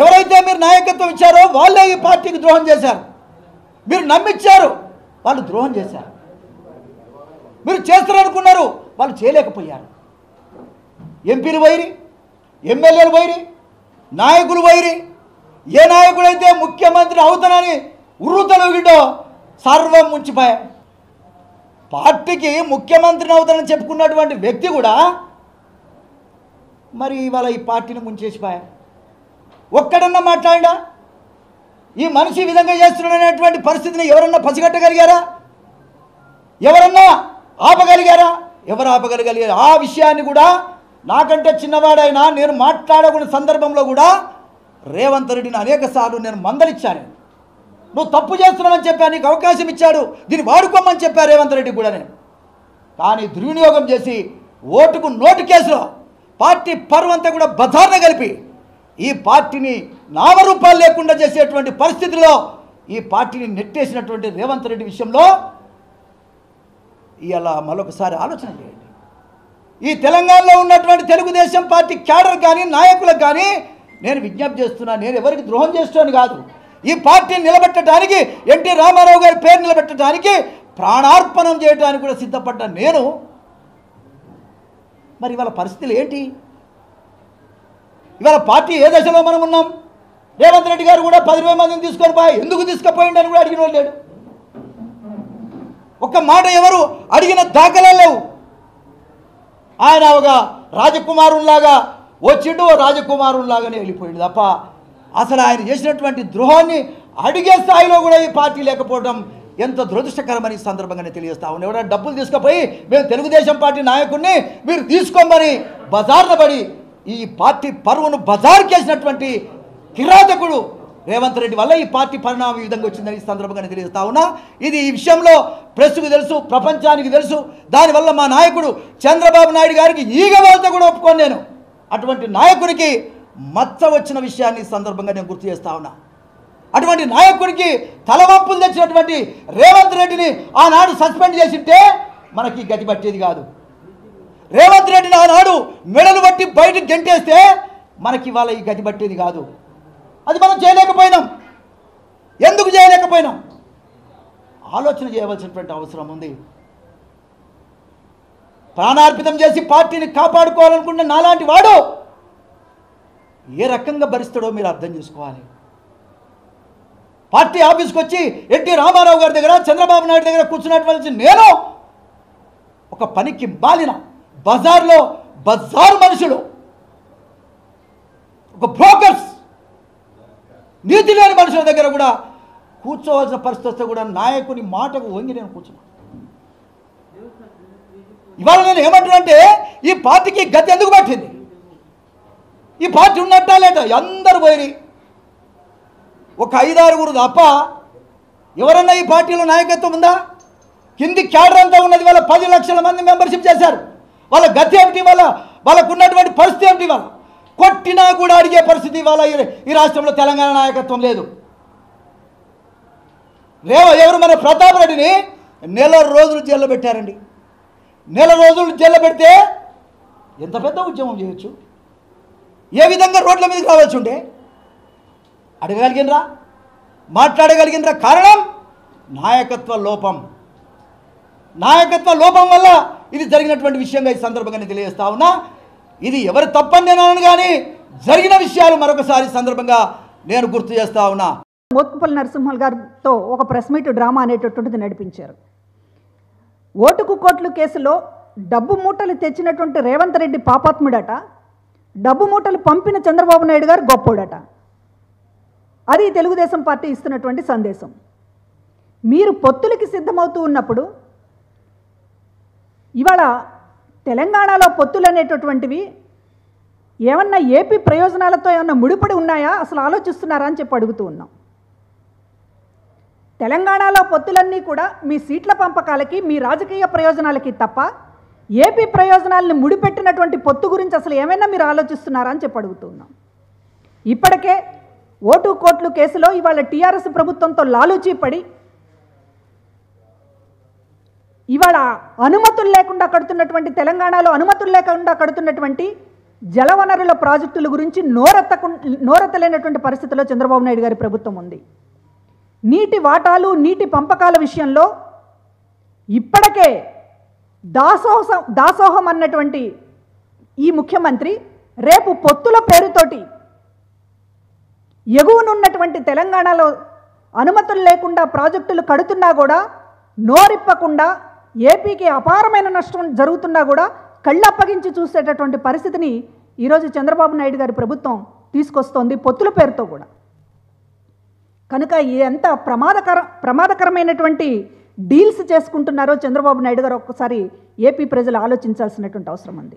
ఎవరైతే మీరు నాయకత్వం ఇచ్చారో వాళ్ళే ఈ పార్టీకి ద్రోహం చేశారు. మీరు నమ్మిచ్చారు వాళ్ళు ద్రోహం చేశారు. మీరు చేస్తారనుకున్నారు వాళ్ళు చేయలేకపోయారు. ఎంపీలు వైరి ఎమ్మెల్యేలు వైరి నాయకులు వైరి ఏ నాయకుడైతే ముఖ్యమంత్రి అవుతానని ఉర్రుతలుగిండో సర్వం ముంచిపోయా. పార్టీకి ముఖ్యమంత్రిని అవుతానని చెప్పుకున్నటువంటి వ్యక్తి కూడా మరి ఇవాళ ఈ పార్టీని ముంచేసిపోయా ఒక్కడన్నా మాట్లాడా ఈ మనిషి విధంగా చేస్తున్నాడనేటువంటి పరిస్థితిని ఎవరన్నా పసిగట్టగలిగారా? ఎవరన్నా ఆపగలిగారా? ఎవరు ఆపగలగలిగారు? ఆ విషయాన్ని కూడా నాకంటే చిన్నవాడైనా నేను మాట్లాడకున్న సందర్భంలో కూడా రేవంత్ రెడ్డిని అనేక సార్లు నేను మందలిచ్చాను. నువ్వు తప్పు చేస్తున్నావని చెప్పా నీకు అవకాశం ఇచ్చాడు దీన్ని వాడుకోమని చెప్పా రేవంత్ రెడ్డి కూడా నేను. కానీ దుర్వినియోగం చేసి ఓటుకు నోటు కేసులో పార్టీ పరువంతా కూడా బజార్న కలిపి ఈ పార్టీని నామరూపాలు లేకుండా చేసేటువంటి పరిస్థితిలో ఈ పార్టీని నెట్టేసినటువంటి రేవంత్ రెడ్డి విషయంలో ఇలా మరొకసారి ఆలోచన చేయండి. ఈ తెలంగాణలో ఉన్నటువంటి తెలుగుదేశం పార్టీ క్యాడర్ కానీ నాయకులకు కానీ నేను విజ్ఞప్తి చేస్తున్నా నేను ఎవరికి ద్రోహం చేస్తాను కాదు. ఈ పార్టీని నిలబెట్టడానికి ఎన్టీ రామారావు గారి పేరు నిలబెట్టడానికి ప్రాణార్పణం చేయడానికి కూడా సిద్ధపడ్డ నేను. మరి ఇవాళ పరిస్థితులు ఏంటి? ఇవాళ పార్టీ ఏ దశలో మనం ఉన్నాం? రేవంత్ రెడ్డి గారు కూడా పది మందిని తీసుకొని పోయి ఎందుకు తీసుకుపోయిండు అని కూడా అడిగిన లేడు. ఒక్క మాట ఎవరు అడిగిన దాఖలాలు లేవు. ఆయన ఒక రాజకుమారుల్లాగా వచ్చిండు ఓ వెళ్ళిపోయింది తప్ప అసలు ఆయన చేసినటువంటి ద్రోహాన్ని అడిగే స్థాయిలో కూడా ఈ పార్టీ లేకపోవడం ఎంత దురదృష్టకరమని ఈ సందర్భంగానే తెలియజేస్తా ఉన్నాం. ఎవరైనా డబ్బులు తీసుకుపోయి మేము తెలుగుదేశం పార్టీ నాయకుడిని మీరు తీసుకోమని బజార్న పడి ఈ పార్టీ పరువును బజార్కేసినటువంటి కిరాతకుడు రేవంత్ రెడ్డి వల్ల ఈ పార్టీ పరిణామం ఈ విధంగా వచ్చిందని ఈ సందర్భంగా తెలియజేస్తా ఉన్నా. ఇది ఈ విషయంలో ప్రెస్కు తెలుసు ప్రపంచానికి తెలుసు. దానివల్ల మా నాయకుడు చంద్రబాబు నాయుడు గారికి ఈగ వాళ్ళతో కూడా ఒప్పుకోను నేను. అటువంటి నాయకుడికి మచ్చ వచ్చిన విషయాన్ని సందర్భంగా నేను గుర్తు చేస్తా ఉన్నా. అటువంటి నాయకుడికి తలవంపులు తెచ్చినటువంటి రేవంత్ రెడ్డిని ఆనాడు సస్పెండ్ చేసింటే మనకి గతి పట్టేది కాదు. రేవంత్ రెడ్డిని ఆనాడు మెడలు బట్టి బయటకు గెంటేస్తే మనకి ఇవాళ ఈ గతి పట్టేది కాదు. అది మనం చేయలేకపోయినాం. ఎందుకు చేయలేకపోయినాం? ఆలోచన చేయవలసినటువంటి అవసరం ఉంది. ప్రాణార్పితం చేసి పార్టీని కాపాడుకోవాలనుకున్న నాలాంటి వాడు ఏ రకంగా భరిస్తాడో మీరు అర్థం చేసుకోవాలి. పార్టీ ఆఫీస్కి వచ్చి ఎన్టీ రామారావు గారి దగ్గర చంద్రబాబు నాయుడు దగ్గర కూర్చున్నటువంటి నేను ఒక పనికి బాలిన బజార్లో బజార్ మనుషులు ఒక బ్రోకర్స్ నీతి లేని మనుషుల దగ్గర కూడా కూర్చోవలసిన పరిస్థితి వస్తే కూడా నాయకుని మాటకు వంగి నేను కూర్చున్నాను ఇవాళ నేను ఏమంటున్నానంటే ఈ పార్టీకి గతి ఎందుకు పట్టింది? ఈ పార్టీ ఉన్నట్టా లేట అందరు పోయి ఒక ఐదారుగురు తప్ప ఎవరన్నా ఈ పార్టీలో నాయకత్వం ఉందా? కింది క్యాడర్ అంతా ఉన్నది వాళ్ళ పది లక్షల మంది మెంబర్షిప్ చేశారు. వాళ్ళ గతి ఏమిటి? వాళ్ళ వాళ్ళకు ఉన్నటువంటి పరిస్థితి ఏమిటి వాళ్ళ కొట్టినా కూడా అడిగే పరిస్థితి వాళ్ళ ఈ- రాష్ట్రంలో తెలంగాణ నాయకత్వం లేదు. రేవ ఎవరు మన ప్రతాప్ రెడ్డిని? నెల రోజులు జైల్లో పెట్టారండి. నెల రోజులు జైల్లో పెడితే ఎంత పెద్ద ఉద్యమం చేయొచ్చు? ఏ విధంగా రోడ్ల మీదకి రావాల్సి ఉండే అడగగలిగినరా? మాట్లాడగలిగినరా కారణం? నాయకత్వ లోపం. నాయకత్వ లోపం వల్ల ఇది జరిగినటువంటి విషయంగా ఈ సందర్భంగా తెలియజేస్తా ఉన్నా. ఇది ఎవరు తప్పని నేను అనను కానీ జరిగిన విషయాలు మరొకసారి సందర్భంగా నేను గుర్తు చేస్తా ఉన్నా. మోత్కుపల్లి నరసింహల్ గారితో ఒక ప్రెస్ మీట్ డ్రామా అనేటటువంటిది నడిపించారు. ఓటుకు కోట్లు కేసులో డబ్బు మూటలు తెచ్చినటువంటి రేవంత్ రెడ్డి పాపాత్ముడట డబ్బు మూటలు పంపిన చంద్రబాబు నాయుడు గారు గొప్పోడట. అది తెలుగుదేశం పార్టీ ఇస్తున్నటువంటి సందేశం. మీరు పొత్తులకి సిద్ధమవుతూ ఉన్నప్పుడు ఇవాళ తెలంగాణలో పొత్తులు అనేటటువంటివి ఏమన్నా ఏపీ ప్రయోజనాలతో ఏమన్నా ముడిపడి ఉన్నాయా? అసలు ఆలోచిస్తున్నారా అని చెప్పి అడుగుతూ ఉన్నాం. తెలంగాణలో పొత్తులన్నీ కూడా మీ సీట్ల పంపకాలకి మీ రాజకీయ ప్రయోజనాలకి తప్ప ఏపీ ప్రయోజనాలను ముడిపెట్టినటువంటి పొత్తు గురించి అసలు ఏమైనా మీరు ఆలోచిస్తున్నారా అని చెప్పి అడుగుతూ ఉన్నాం. ఇప్పటికే ఓటు కోట్లు కేసులో ఇవాళ టీఆర్ఎస్ ప్రభుత్వంతో లాలూచీ పడి ఇవాళ అనుమతులు లేకుండా కడుతున్నటువంటి తెలంగాణలో అనుమతులు లేకుండా కడుతున్నటువంటి జలవనరుల ప్రాజెక్టుల గురించి నోరెత్తకు నోరెత్తలేనటువంటి పరిస్థితిలో చంద్రబాబు నాయుడు గారి ప్రభుత్వం ఉంది. నీటి వాటాలు నీటి పంపకాల విషయంలో ఇప్పటికే దాసోహ దాసోహం అన్నటువంటి ఈ ముఖ్యమంత్రి రేపు పొత్తుల పేరుతోటి ఎగువనున్నటువంటి తెలంగాణలో అనుమతులు లేకుండా ప్రాజెక్టులు కడుతున్నా కూడా నోరిప్పకుండా ఏపీకి అపారమైన నష్టం జరుగుతున్నా కూడా కళ్ళప్పగించి చూసేటటువంటి పరిస్థితిని ఈరోజు చంద్రబాబు నాయుడు గారి ప్రభుత్వం తీసుకొస్తోంది పొత్తుల పేరుతో కూడా. కనుక ఎంత ప్రమాదకర ప్రమాదకరమైనటువంటి డీల్స్ చేసుకుంటున్నారో చంద్రబాబు నాయుడు గారు ఒక్కసారి ఏపీ ప్రజలు ఆలోచించాల్సినటువంటి అవసరం ఉంది.